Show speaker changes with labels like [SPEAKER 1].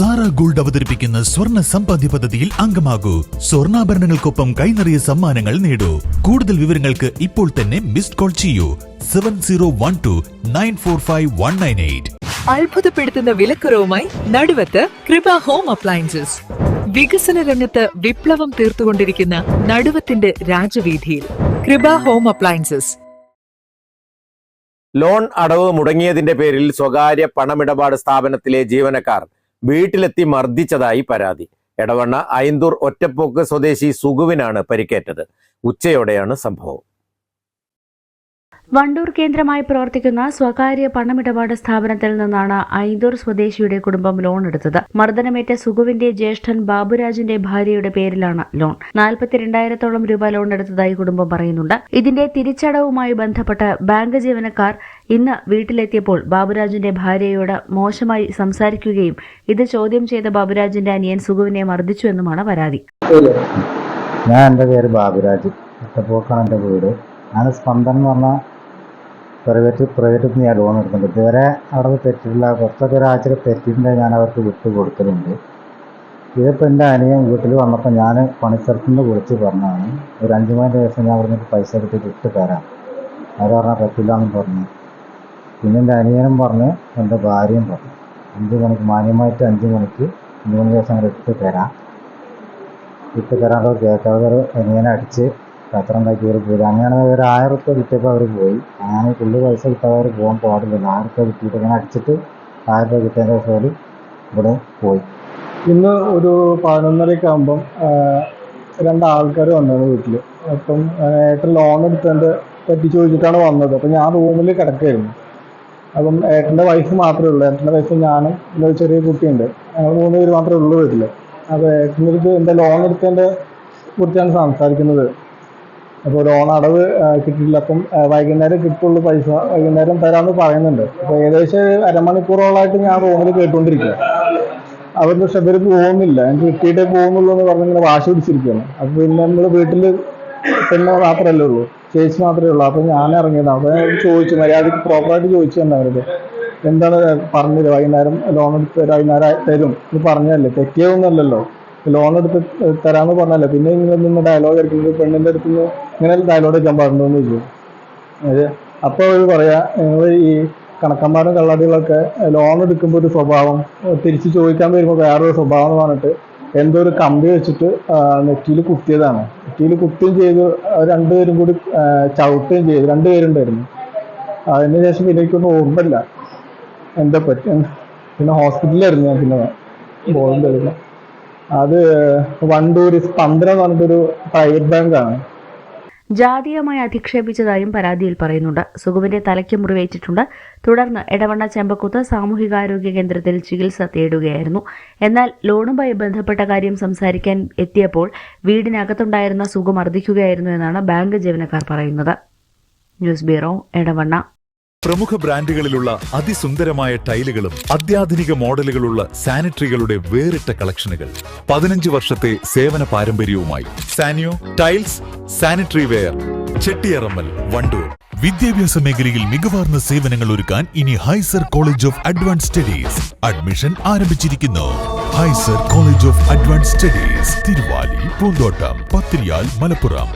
[SPEAKER 1] Sara gold അവതരിപ്പിക്കുന്ന സ്വർണ സമ്പാദ്യ പദ്ധതിയിൽ അംഗമാകൂ. സ്വർണാഭരണങ്ങൾക്കൊപ്പം കൈനിറിയ സമ്മാനങ്ങൾ നേടൂ. കൂടുതൽ വിവരങ്ങൾക്ക് ഇപ്പോൾ തന്നെ മിസ്ഡ് കോൾ ചെയ്യൂ. Seven zero one two nine four five one nine eight.
[SPEAKER 2] അത്ഭുതപ്പെടുത്തുന്ന വിലക്കുറവുമായി നടുവത്ത് കൃപ ഹോം അപ്ലയൻസസ്. വികസന രംഗത്ത് വിപ്ലവം തീർത്തുകൊണ്ടിരിക്കുന്ന നടുവത്തിന്റെ രാജവീതിയിൽ കൃപ ഹോം അപ്ലയൻസസ്.
[SPEAKER 3] ലോൺ അടവ് മുടങ്ങിയതിന്റെ പേരിൽ സ്വകാര്യ പണമിടപാട് സ്ഥാപനത്തിലെ ജീവനക്കാർ വീട്ടിലെത്തി മർദ്ദിച്ചതായി പരാതി. എടവണ്ണ ഐന്തൂർ ഒറ്റപ്പോക്ക് സ്വദേശി സുഗുവിനാണ് പരിക്കേറ്റത്. ഉച്ചയോടെയാണ് സംഭവം.
[SPEAKER 4] വണ്ടൂർ കേന്ദ്രമായി പ്രവർത്തിക്കുന്ന സ്വകാര്യ പണമിടപാട് സ്ഥാപനത്തിൽ നിന്നാണ് ഐന്തൂർ സ്വദേശിയുടെ കുടുംബം ലോൺ എടുത്തത്. മർദ്ദനമേറ്റ സുഗുവിന്റെ ജ്യേഷ്ഠൻ ബാബുരാജിന്റെ ഭാര്യയുടെ പേരിലാണ് ലോൺ. നാൽപ്പത്തിരണ്ടായിരത്തോളം രൂപ ലോൺ എടുത്തതായി കുടുംബം പറയുന്നുണ്ട്. ഇതിന്റെ തിരിച്ചടവുമായി ബന്ധപ്പെട്ട് ബാങ്ക് ജീവനക്കാർ ഇന്ന് വീട്ടിലെത്തിയപ്പോൾ ബാബുരാജിന്റെ ഭാര്യയോട് മോശമായി സംസാരിക്കുകയും ഇത് ചോദ്യം ചെയ്ത ബാബുരാജിന്റെ അനിയൻ സുഗുവിനെ മർദ്ദിച്ചുവെന്നുമാണ് പരാതി.
[SPEAKER 5] ഞാൻ എന്റെ പേര് ബാബുരാജ്. വീട്. ഞാൻ സ്പന്ദൻ എന്ന് പറഞ്ഞ പ്രൈവറ്റ് പ്രൈവറ്റിൽ നിന്ന് ഞാൻ ലോൺ എടുക്കുന്നുണ്ട് ഇതുവരെ അവിടെ തെറ്റില്ല കുറച്ചൊക്കെ ഒരാഴ്ച തെറ്റിന്റെ ഞാൻ അവർക്ക് വിട്ട് കൊടുക്കലുണ്ട്. ഇതിപ്പോൾ എന്റെ അനിയൻ വീട്ടിൽ വന്നപ്പോൾ ഞാൻ പണിസ്ഥലത്ത് നിന്ന് വിളിച്ച് പറഞ്ഞാണ് ഒരു അഞ്ച് മണി ദിവസം ഞാൻ അവിടെ പൈസ എടുത്തിട്ട് ഇട്ട് തരാം. അവർ പറഞ്ഞാൽ പറ്റില്ല എന്ന് പറഞ്ഞു. പിന്നെ എന്റെ അനിയനും പറഞ്ഞ് എന്റെ ഭാര്യയും പറഞ്ഞു അഞ്ച് മണിക്ക് മാന്യമായിട്ട് അഞ്ച് മണിക്ക് അഞ്ച് മണി ദിവസം അങ്ങനെ ഇട്ട് തരാം. ഇട്ട് തരാനുള്ള കേൾക്കാതെ അനിയനെ അടിച്ച് ഉണ്ടാക്കി കയറി പോയി അങ്ങനെയാണ് ഒരു ആയിരം റുപ്യ കിട്ടിയപ്പോൾ അവർ പോയി. അങ്ങനെ പുള്ളി പൈസ കിട്ടാതെ അവർ പോകാൻ പാടില്ല. ആയിരം റുപ്യ കിട്ടിയിട്ട് ഇങ്ങനെ അടിച്ചിട്ട് ആയിരം റുപ്യ കിട്ടിയതിന്റെ ശേഷം ഇവിടെ പോയി.
[SPEAKER 6] ഇന്ന് ഒരു പതിനൊന്നരയൊക്കെ ആകുമ്പം രണ്ട് ആൾക്കാർ വന്നത് വീട്ടിൽ അപ്പം ഏട്ടൻ ലോൺ എടുത്തതിന്റെ പറ്റി ചോദിച്ചിട്ടാണ് വന്നത്. അപ്പം ഞാൻ റൂമിൽ കിടക്കുകയായിരുന്നു അപ്പം ഏട്ടന്റെ വൈഫ് മാത്രമേ ഉള്ളൂ. ഏട്ടന്റെ വൈഫ് ഞാനും ഒരു ചെറിയ കുട്ടിയുണ്ട്. ഞങ്ങൾ മൂന്ന് പേര് മാത്രമേ ഉള്ളൂ വീട്ടിൽ അപ്പോൾ ഏട്ടന്റെ അടുത്ത് എന്റെ ലോൺ എടുത്തതിന്റെ കുറിച്ചാണ് സംസാരിക്കുന്നത്. അപ്പോൾ ലോൺ അടവ് കിട്ടില്ല അപ്പം വൈകുന്നേരം കിട്ടുള്ളൂ പൈസ. വൈകുന്നേരം തരാമെന്ന് പറയുന്നുണ്ട്. അപ്പോൾ ഏകദേശം അരമണിക്കൂറോളായിട്ട് ഞാൻ റൂമിൽ കേട്ടുകൊണ്ടിരിക്കുക അവർ പക്ഷെ അവർ പോകുന്നില്ല. എനിക്ക് കിട്ടിയിട്ടേ പോകുന്നുള്ളൂ എന്ന് പറഞ്ഞ് ഇങ്ങനെ വാശി പിടിച്ചിരിക്കുകയാണ് അപ്പൊ പിന്നെ നമ്മൾ വീട്ടിൽ പെണ്ണ് മാത്രമല്ലേ ഉള്ളൂ. ചേച്ചി മാത്രമേ ഉള്ളൂ. അപ്പൊ ഞാൻ ഇറങ്ങിയതാണ് അപ്പൊ ഞാൻ ചോദിച്ചു മര്യാദയ്ക്ക് പ്രോപ്പറായിട്ട് ചോദിച്ചു തന്നെ എന്താണ് പറഞ്ഞത് വൈകുന്നേരം ലോൺ എടുത്ത് വൈകുന്നേരം തരും. എന്ന് പറഞ്ഞതല്ലേ? തെറ്റിയൊന്നുമല്ലല്ലോ ലോൺ എടുത്ത് തരാന്ന് പറഞ്ഞല്ല. പിന്നെ ഇങ്ങനെ ഡയലോഗ് ആയിരിക്കുന്നത് പെണ്ണിന്റെ അടുത്ത് നിന്ന് ഇങ്ങനെ ഡയലോഗ് അടിക്കാൻ പാടുണ്ടോ എന്ന് ചോദിച്ചു അത്. അപ്പോൾ അവർ പറയാ നിങ്ങൾ ഈ കണക്കന്മാരും കള്ളാടികളൊക്കെ ലോൺ എടുക്കുമ്പോൾ ഒരു സ്വഭാവം തിരിച്ച് ചോദിക്കാൻ വരുമ്പോൾ വേറൊരു സ്വഭാവം എന്ന് പറഞ്ഞിട്ട് എന്തോ ഒരു കമ്പി വെച്ചിട്ട് നെറ്റിയിൽ കുത്തിയതാണ്. നെറ്റിയിൽ കുത്തുകയും ചെയ്തു. രണ്ടുപേരും കൂടി ചവിട്ടുകയും ചെയ്തു. രണ്ടുപേരുണ്ടായിരുന്നു. അതിന് ശേഷം പിന്നെ എനിക്കൊന്നും ഓർമ്മയില്ല. എന്താ പറ്റി പിന്നെ ഹോസ്പിറ്റലിലായിരുന്നു ഞാൻ പിന്നെ ബോധം തരുന്നത് അത് വണ്ടൂർ സ്പന്ദന എന്ന് പറഞ്ഞിട്ടൊരു പ്രൈവറ്റ് ബാങ്കാണ്
[SPEAKER 4] ജാതീയമായി അധിക്ഷേപിച്ചതായും പരാതിയിൽ പറയുന്നുണ്ട്. സുഗുവിന്റെ തലയ്ക്ക് മുറിവേറ്റിട്ടുണ്ട്. തുടർന്ന് എടവണ്ണ ചെമ്പക്കുത്ത് സാമൂഹികാരോഗ്യ കേന്ദ്രത്തിൽ ചികിത്സ തേടുകയായിരുന്നു. എന്നാൽ ലോണുമായി ബന്ധപ്പെട്ട കാര്യം സംസാരിക്കാൻ എത്തിയപ്പോൾ വീടിനകത്തുണ്ടായിരുന്ന സുഖം മർദ്ദിക്കുകയായിരുന്നു എന്നാണ് ബാങ്ക് ജീവനക്കാർ പറയുന്നത്. News bureau Edavanna.
[SPEAKER 1] പ്രമുഖ ബ്രാൻഡുകളിലുള്ള അതിസുന്ദരമായ ടൈലുകളും അത്യാധുനിക മോഡലുകളുള്ള സാനിറ്ററികളുടെ വേറിട്ട കളക്ഷനുകൾ. പതിനഞ്ച് വർഷത്തെ സേവന പാരമ്പര്യവുമായി Saniyo tiles sanitary ware Chettiyarammal Wandoor. വിദ്യാഭ്യാസ മേഖലയിൽ മികവാർന്ന സേവനങ്ങൾ ഒരുക്കാൻ ഇനി Hysar college of advance studies admission ആരംഭിച്ചിരിക്കുന്നു. Hysar college of advance studies Thiruvali Poonthottam Pathiriyal Malappuram.